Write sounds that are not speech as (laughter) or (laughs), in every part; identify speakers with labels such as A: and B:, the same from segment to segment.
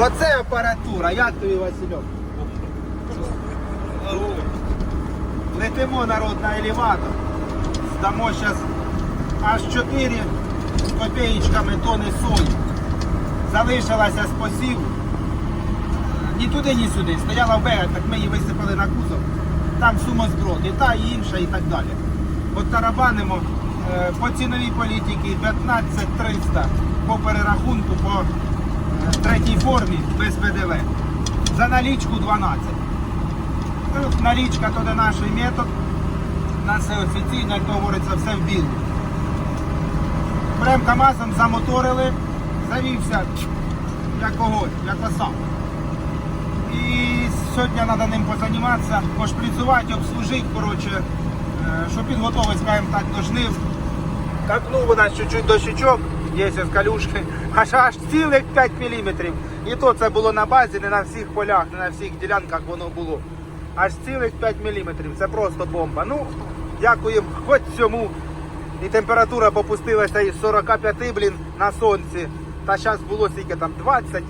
A: Оце апаратура, як тобі Васильок? Летимо народ на елеватор. Здамо зараз аж 4 з копеєчками тони солі. Залишилася з посіву. Ні туди, ні сюди. Стояла в берег, так ми її висипали на кузов. Там сумозброд, і та, і інша, і так далі. От тарабанимо е, по ціновій політиці 15 300 по перерахунку по е, третій формі без ПДВ. За налічку 12. Ну, Налічка то не наш метод. У нас все офіційно, як то говориться, все в білу. Прям КАМАЗом замоторили, завівся як огонь, як оса. І сьогодні треба ним позаніматися, пошприцювати, обслужити, коротше, е, щоб підготовити, скажімо так, до жнив. Капнув у нас чуть-чуть дощечок, є з калюшки, аж аж цілих 5 мм. І то це було на базі, не на всіх полях, не на всіх ділянках воно було. Аж цілих 5 мм. Це просто бомба. Ну, дякуємо хоч цьому. І температура попустилася із 45, блін, на сонці. Та зараз було скільки там 20.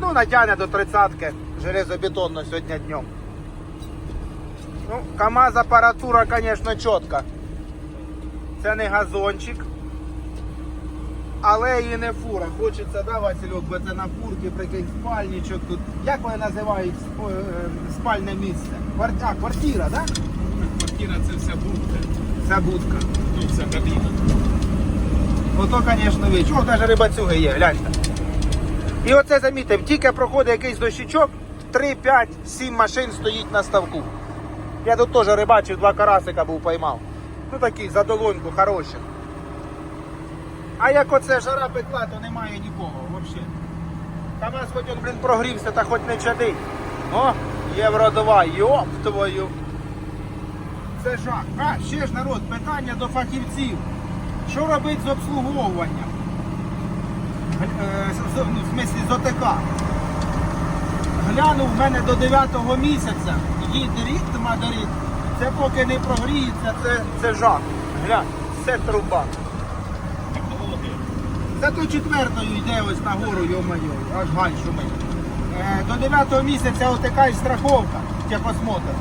A: Ну, натягне до 30-ки железобетонно сьогодні днем. Ну, КАМАЗ апаратура, звісно, чітка. Це не газончик. Але і не фура. Хочеться, да, Васильок, бо це на фурці, прикинь, спальничок тут. Як вони називають е, спальне місце? Квар... А, квартира, так? Да?
B: Квартира це вся будка,
A: Це будка.
B: ну вся кабіна.
A: Ото, звісно, віч. О, навіть рибацюги є, гляньте. І оце замітимо, тільки проходить якийсь дощичок, 3, 5, 7 машин стоїть на ставку. Я тут теж рибачив, два карасика був поймав. Ну такі, за долоньку, хороші. А як оце жара пекла, то немає нікого взагалі. КамАЗ хоч он, блін, прогрівся, та хоч не чадить. О, євро 2, йоп твою. Це жах. А, ще ж народ, питання до фахівців. Що робити з обслуговуванням? Е, ну, В смислі з ОТК. Глянув в мене до 9 місяця. Їде рік Мадерит. Це поки не прогріється, це, це жах. Глянь, все труба.
B: Технологія.
A: Зато четвертою йде ось на гору, йо-моє, аж галь шумить. Е, до 9 місяця ОТК і страховка, техосмотр.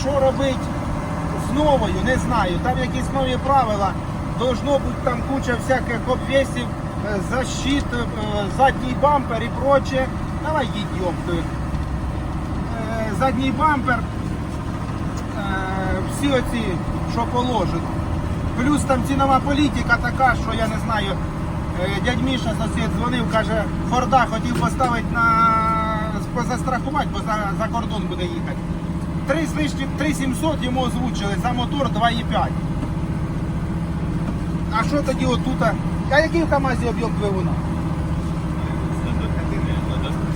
A: Що робити з новою, не знаю. Там якісь нові правила. Должно бути там куча всяких обвесів, е, защит, е, задній бампер і проче. Давай їдь, йоптою. Е, Задній бампер, всі оці, що положено. Плюс там цінова політика така, що я не знаю. е, Дядь Міша сусід дзвонив, каже, Форда хотів поставити на застрахувати, бо за, за кордон буде їхати. 3 з 3700 йому озвучили за мотор 2,5. А що тоді отут? А який в КАМАЗі об'єм двигуна?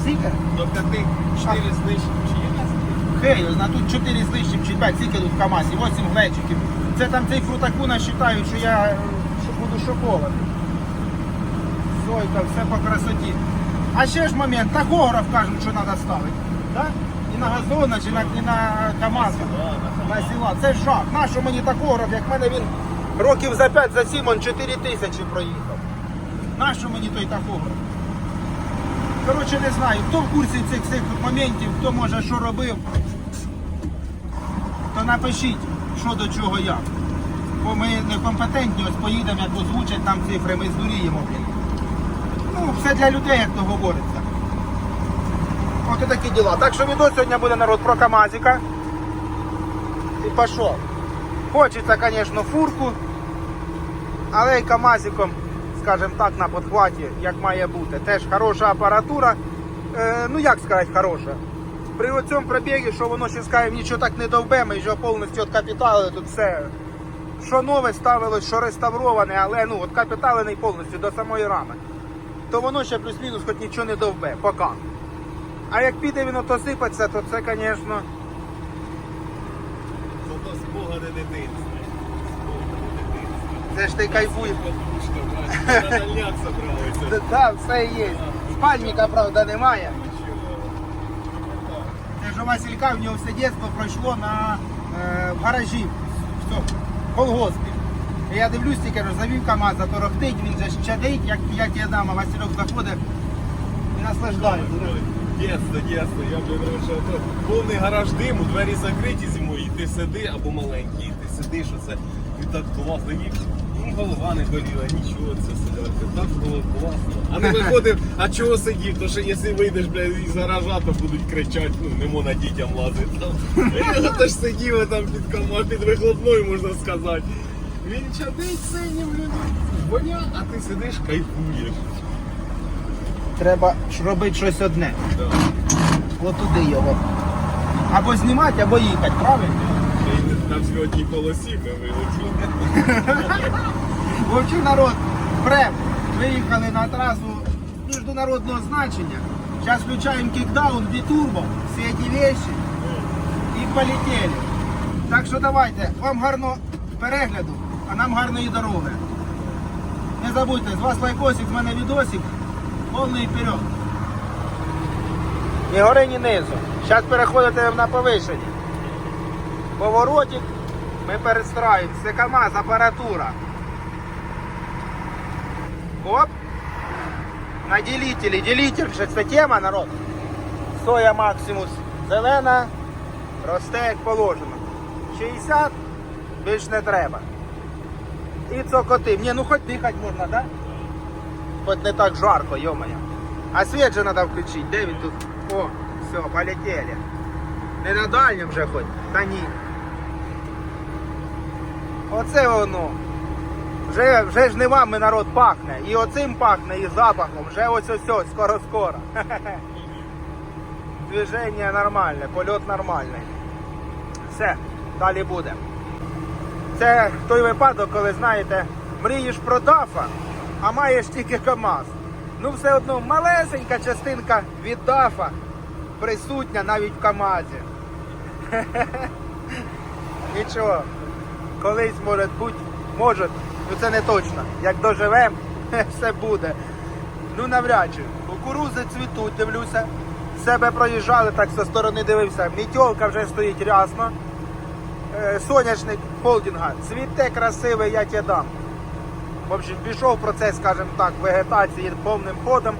A: Скільки?
B: До п'яти, чотири з лишнім, чи є?
A: Хей, тут 4 з лишнім чи 5, скільки тут в КАМАЗі, 8 глечиків. Це там цей фрутакуна вважають, що я е, що буду шокований. Сойка, все по красоті. А ще ж момент, тахограф кажуть, що треба ставити. Да? І на газона, чи на, і на КАМАЗ. На сіла. Це жах. Нащо мені тахограф, як в мене він років за 5, за 7, он 4 тисячі проїхав. Нащо мені той тахограф? Коротше, не знаю, хто в курсі цих всіх моментів, хто може що робив, то напишіть, що до чого як. Бо ми некомпетентні, ось поїдемо, як озвучать там цифри, ми здуріємо. Ну, все для людей, як то говориться. От і такі діла. Так що відео сьогодні буде народ про Камазіка. І пішов. Хочеться, звісно, фурку, але й Камазиком, скажімо так, на подхваті, як має бути. Теж хороша апаратура. Е, ну як сказати, хороша. При цьому пробігі, що воно ще скажімо, нічого так не довбе, ми його повністю відкапіталили, тут все. Що нове ставилось, що реставроване, але ну, от капіталений повністю до самої рами. То воно ще плюс-мінус хоч нічого не довбе, поки. А як піде він ото сипаться, то це, звісно,
B: Зато спогади дитинства.
A: Це ж ти кайфуєш. Так, (laughs) все є. Спальника, правда, немає. Це ж у Василька, в нього все дитинство пройшло на, е, в гаражі, в колгоспі. І я дивлюсь, тільки кажу, завів КАМАЗ, то рохтить, він же ж чадить, як, як я дам, а Васильок заходить. і наслаждається. да?
B: Дєсно, дєсно, я блін що повний гараж диму, двері закриті зимою, і ти сиди або маленький, і ти сидиш, оце і так класно. Голова не боліла, нічого це сидати. Так було класно. А не (laughs) виходив, а чого сидів? То що якщо вийдеш блядь, із гаража, то будуть кричати, ну не можна дітям лазити. Там. Я то ж сидів там під кома, під вихлопною, можна сказати. Він чадить синім, блін, воня, а ти сидиш, кайфуєш.
A: Треба ж робити щось одне.
B: Да.
A: От туди його. Або знімати, або їхати, правильно?
B: Й на взльотній полосі ми вилетіли. (laughs)
A: Вовчий народ, прем, виїхали на трасу міжнародного значення. Зараз включаємо кікдаун, бітурбо, всі ці вещи і полетіли. Так що давайте, вам гарного перегляду, а нам гарної дороги. Не забудьте, з вас лайкосик, з мене відосик, повний вперед. Ні гори, ні низу. Зараз переходите на повишення. Поворотик, ми перестраємо. Це КАМАЗ, апаратура. Оп. На делителі. Делитель вже це тема, народ. Соя Максимус зелена, росте як положено. 60 більш не треба. І цокоти. Ні, ну хоч дихати можна, да? Хоч не так жарко, йомая. А світ же треба включити. Де він тут? О, все, полетели. Не на дальньому вже хоч. Та ні. Оце воно. Вже, вже ж не вами народ пахне. І оцим пахне, і запахом. Вже ось ось ось, скоро-скоро. (laughs) Движення нормальне, польот нормальний. Все, далі буде. Це той випадок, коли знаєте, мрієш про дафа, а маєш тільки КАМАЗ. Ну все одно малесенька частинка від дафа присутня навіть в КАМАЗі. (laughs) Нічого, колись може бути, може, ну це не точно. Як доживемо, (laughs) все буде. Ну навряд чи. Кукурузи цвітуть, дивлюся. Себе проїжджали, так зі сторони дивився. Мітьолка вже стоїть рясно. Е, Соняшник холдинга. Цвіте красиве, я тебе дам. В общем, пішов процес, скажімо так, вегетації повним ходом.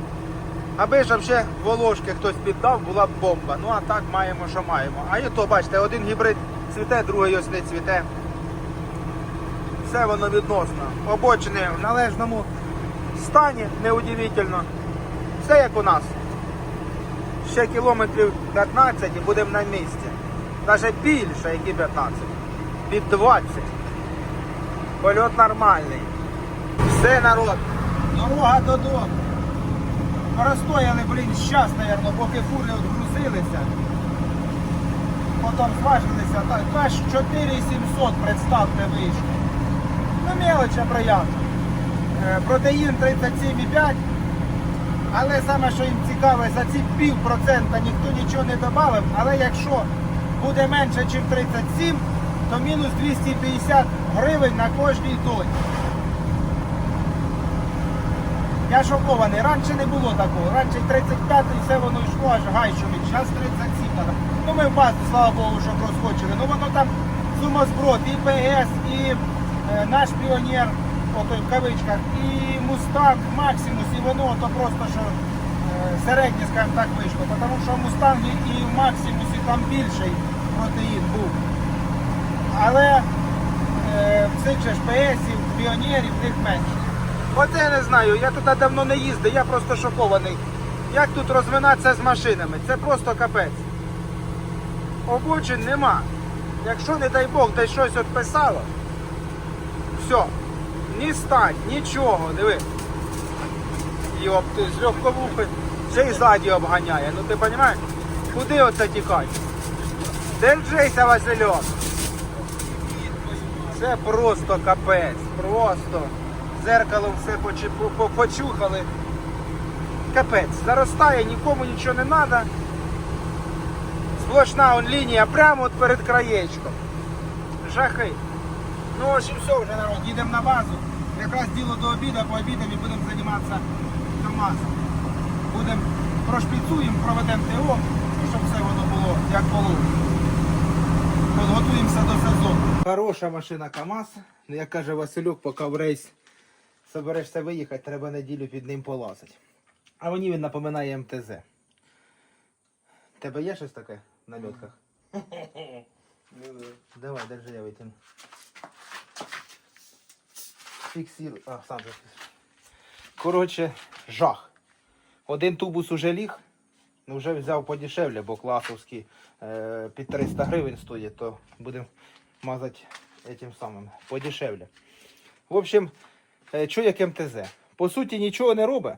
A: Аби ж ще волошки хтось піддав, була б бомба. Ну а так маємо, що маємо. А і то, бачите, один гібрид цвіте, другий ось не цвіте. Все воно відносно. Обочини в належному стані, неудивительно. Все як у нас. Ще кілометрів 15 і будемо на місці. Навіть більше, як і 15. Від 20. Польот нормальний. Все, народ. Дорога додому. Простояли, блін, щас, мабуть, поки фури відгрузилися. Потім зважилися, так, аж 4700, представте, вийшло. Ну, мелоча приємно. Е, Протеїн 37,5. Але саме, що їм цікаве, за ці пів процента ніхто нічого не додав, але якщо буде менше, ніж 37, то мінус 250 гривень на кожній тоні. Я шокований. Раніше не було такого. Раніше 35 і все воно йшло аж гайшовить. Зараз 37 треба. Ну ми в базі, слава Богу, що проскочили. Ну воно там сумозброд, і ПС, і наш піонер, ото в кавичках, і Мустанг, Максимус, і воно то просто що е, середнє, скажімо так, вийшло. Тому що в Мустангі і в Максимусі там більший протеїн був. Але е, в цих же ПСів, піонерів, них менше. Оце я не знаю, я тут давно не їздив, я просто шокований. Як тут розминатися з машинами? Це просто капець. Обочин нема. Якщо, не дай Бог, десь щось відписало, все. Ні стань, нічого, диви. Йоп, ти з легковухи ще й ззаді обганяє. Ну ти розумієш? Куди оце тікати? Держися, Васильок. Це просто капець, просто. Зеркалом все почу- по- по- почухали. Капець, заростає, нікому нічого не треба. Сплошна он лінія прямо от перед краєчком. Жахи. Ну, в общем, все вже народ, їдемо на базу. Якраз діло до обіду, по обідам і будемо займатися КАМАЗом. Будемо прошпіцуємо, проведемо ТО, щоб все воно було як положено. Підготуємося до сезону. Хороша машина КАМАЗ. Ну, Як каже Василюк, поки в рейс соберешся виїхати, треба неділю під ним полазити. А мені він напоминає МТЗ. Тебе є щось таке в нальотках? Давай, держи, я витягну. Фіксирую. А, сам. Коротше, жах. Один тубус уже ліг. Ну, вже взяв подешевле, бо класовський е, під 300 гривень стоїть, то будемо мазати этим самим подешевле. В общем, е, що як МТЗ? По суті, нічого не робить.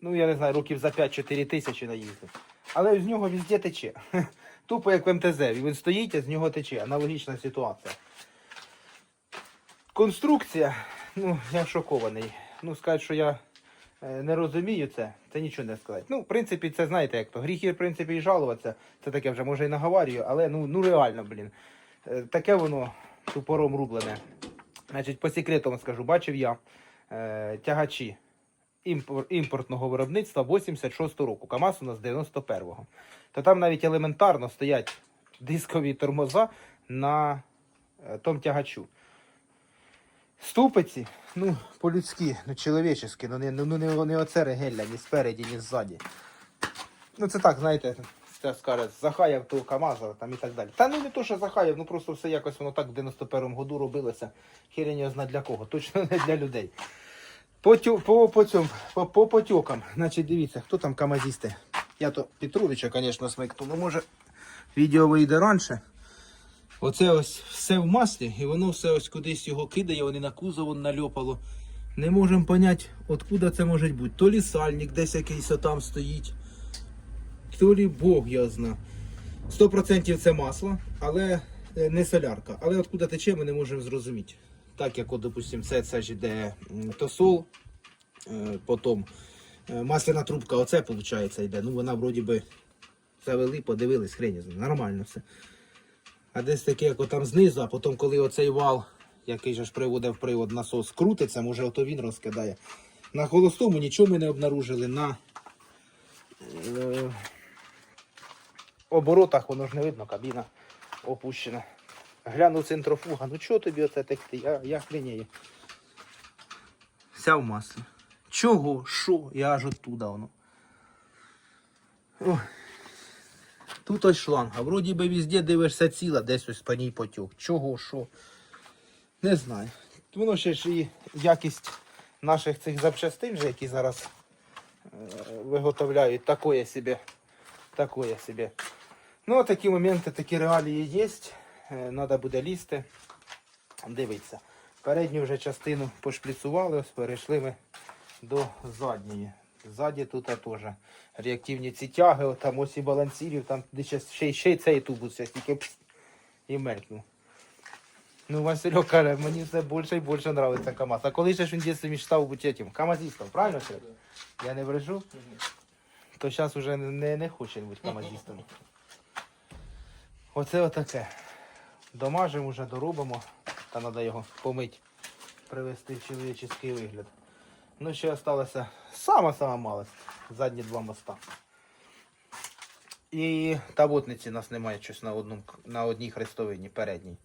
A: Ну, я не знаю, років за 5-4 тисячі наїздив. Але з нього везде тече. (laughs) Тупо як в МТЗ. Він стоїть, а з нього тече. Аналогічна ситуація. Конструкція, ну, я шокований. Ну, сказати, що я е, не розумію це, це нічого не сказати. Ну, в принципі, це знаєте, як то. Гріхи, в принципі, і жалуватися. Це таке вже може і наговарюю, але ну, ну реально, блін. Е, Таке воно тупором рублене. Значить, по секрету скажу, бачив я е, тягачі імпор- імпортного виробництва 86 року. КАМАЗ у нас 91-го. То там навіть елементарно стоять дискові тормоза на е, том тягачу. Ступиці, ну, по-людськи, ну, чоловічески, ну, не, ну, ну, не, не оце регелля, ні спереді, ні ззаді. Ну, це так, знаєте, це скаже, захаяв того КАМАЗа там і так далі. Та ну не то, що захаяв, ну просто все якось воно так в 91-му году робилося. Його зна для кого, точно не для людей. По, по, по, цьому, по, по потьокам, значить, дивіться, хто там камазісти. Я то Петрувича, звісно, смикну, ну може відео вийде раніше. Оце ось все в маслі, і воно все ось кудись його кидає, вони на кузов нальопало. Не можемо поняти, откуда це може бути. То лі сальник десь якийсь отам стоїть, то лі Бог я зна. 100% це масло, але е, не солярка. Але откуда тече, ми не можемо зрозуміти. Так як, от, допустим, це, це ж іде м, тосол, е, потім е, масляна трубка, оце виходить йде. Ну вона вроді би завели, подивились, знаю, нормально все. А десь таке, як отам знизу, а потім, коли оцей вал, який же ж приводив привод насос, крутиться, може ото він розкидає. На холостому нічого ми не обнаружили. На е, оборотах воно ж не видно, кабіна опущена. Глянув центрофуга, ну чого тобі оце текти? Я, я хренею. Вся в маслі. Чого? Що? Я аж оттуда воно. Ой. Тут ось шланг, а вроді би везде дивишся ціла, десь ось по ній потік. Чого, що? Не знаю. Воно ще ж і якість наших цих запчастин, же, які зараз е, виготовляють, такое собі. Такое собі. Ну, такі моменти, такі реалії є. Треба буде лізти. Дивіться. Передню вже частину пошпліцували, ось перейшли ми до задньої. Ззаді тут теж реактивні ці тяги, там ось і балансірів, там де ще, ще, й- ще цей тубус, ще тільки пс, і мелькнув. Ну, Васильок каже, мені все більше і більше подобається КАМАЗ. А коли же ж він дитинстві мечтав бути этим, КАМАЗістом, правильно Серег? Я не брешу? То зараз вже не, не хоче бути КАМАЗістом. Оце отаке. Домажимо вже, доробимо, та треба його помити, привести в чоловічий вигляд. Ну, ще залишилося сама-сама малость. Задні два моста. І тавотниці у нас немає щось на, одному, на одній хрестовині, передній.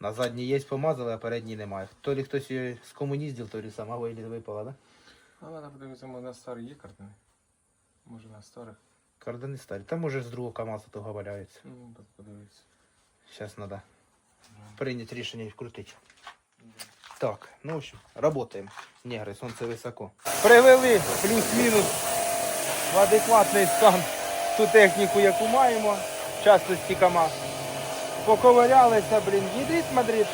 A: На задній є помазали, а передній немає. То лі хтось її з комуніздів, то лі сама випала, да?
B: А треба подивитися, на старі є картини? Може на старих?
A: Кардани старі. Та може з другого КАМАЗу того валяються.
B: Ну, так подивитися.
A: Зараз треба прийняти рішення і вкрутити. Так, ну в общем, работаем. Негри, сонце високо. Привели плюс-мінус в адекватний стан ту техніку, яку маємо. Частості КАМАЗ. Поковирялися, блін, їдріть Мадрид.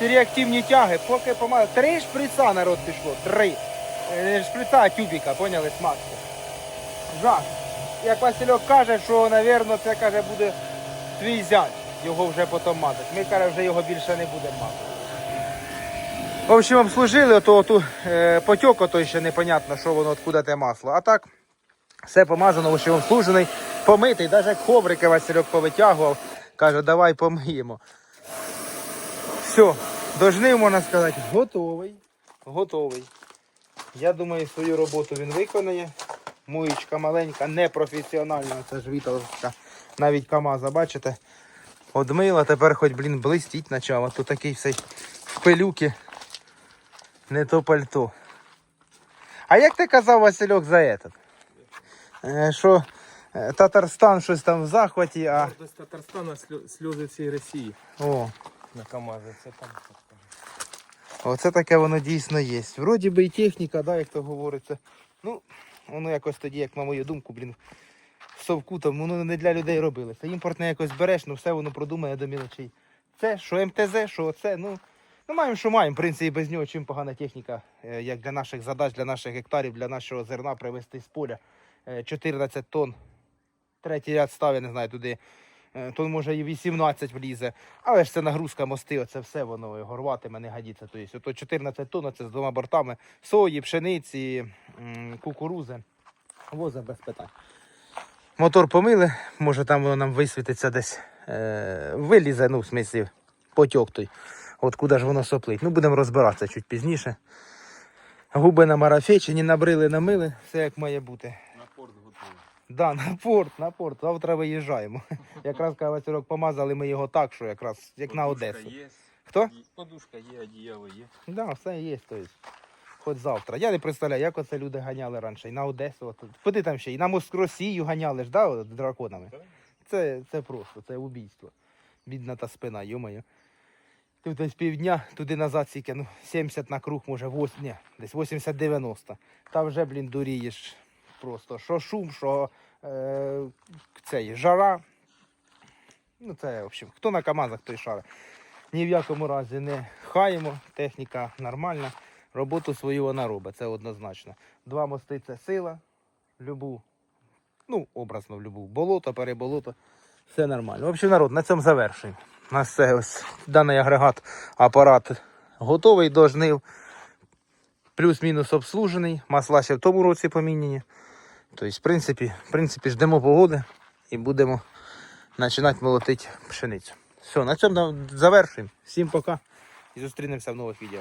A: Реактивні тяги, поки помали. Три шприца народ пішло. Три. Е, шприца, тюбіка, поняли, смазки. Жах. Як Васильок каже, що, напевно, це каже, буде твій зять. Його вже потім мазати. Ми каже, вже його більше не будемо мазати. В общем, обслужили, ото, ото е, потік, ото ще непонятно, що воно, откуда те масло. А так, все помазано, в общем, обслужений, помитий, навіть коврики Васильок повитягував, каже, давай помиємо. Все, дожнив, можна сказати, готовий. Готовий. Я думаю, свою роботу він виконає. Муєчка маленька, непрофесіональна, це ж віталка. Навіть КАМАЗа, бачите? Одмила, тепер хоч, блін, блистіть почав, а то такий все пилюки. Не то пальто. А як ти казав, Васильок, за этот? Е, Що е, Татарстан щось там в захваті, а.
B: Гордость Татарстана, сльози всієї Росії
A: О,
B: на КАМАЗі. Це там.
A: оце таке воно дійсно є. Вроді би і техніка, да, як то говориться. Ну, воно якось тоді, як на мою думку, блін, в совку там воно не для людей робилося. Імпортне якось береш, ну все воно продумає до мілочей. Це, що МТЗ, що це, ну. Ну, маємо, що маємо. В принципі, без нього чим погана техніка, е, як для наших задач, для наших гектарів, для нашого зерна привезти з поля. Е, 14 тонн. Третій ряд став, я не знаю, туди. Е, Тон може і 18 влізе. Але ж це нагрузка мости, оце все воно горватиме, не годиться. Тобто, ото 14 тонн, це з двома бортами сої, пшениці, кукурузи. Воза без питань. Мотор помили, може там воно нам висвітиться десь. Е, вилізе, ну, в смислі, потік той. От куди ж воно соплить. Ну, будемо розбиратися чуть пізніше. Губи на марафечені, набрили, намили, все як має бути.
B: На порт готовий.
A: Да, на порт, на порт. Завтра виїжджаємо. (laughs) Якраз кавацюрок помазали ми його так, що якраз як на Одесу.
B: Є.
A: Хто?
B: Подушка є, одіяло є.
A: Да, все є, то есть. Хоч завтра. Я не представляю, як оце люди ганяли раніше. І на Одесу. От. Куди там ще? І на Москросію ганяли ж, да, от, драконами. Це, це просто, це убійство. Бідна та спина, йомаю. Тут десь півдня, туди назад стільки, ну, 70 на круг, може, 8, ні, десь 80-90. Та вже, блін, дурієш просто. Що шум, що е, цей, жара. Ну, це, в общем, хто на КАМАЗах, той шаре. Ні в якому разі не хаємо, техніка нормальна. Роботу свою вона робить, це однозначно. Два мости це сила, любу, ну, образно в любу, болото, переболото, все нормально. В общем, народ, на цьому завершуємо. У нас це ось даний агрегат, апарат готовий до жнив. Плюс-мінус обслужений. Масла ще в тому році поміняні. Тобто, в принципі, в принципі, ждемо погоди і будемо починати молотити пшеницю. Все, на цьому завершуємо. Всім пока і зустрінемося в нових відео.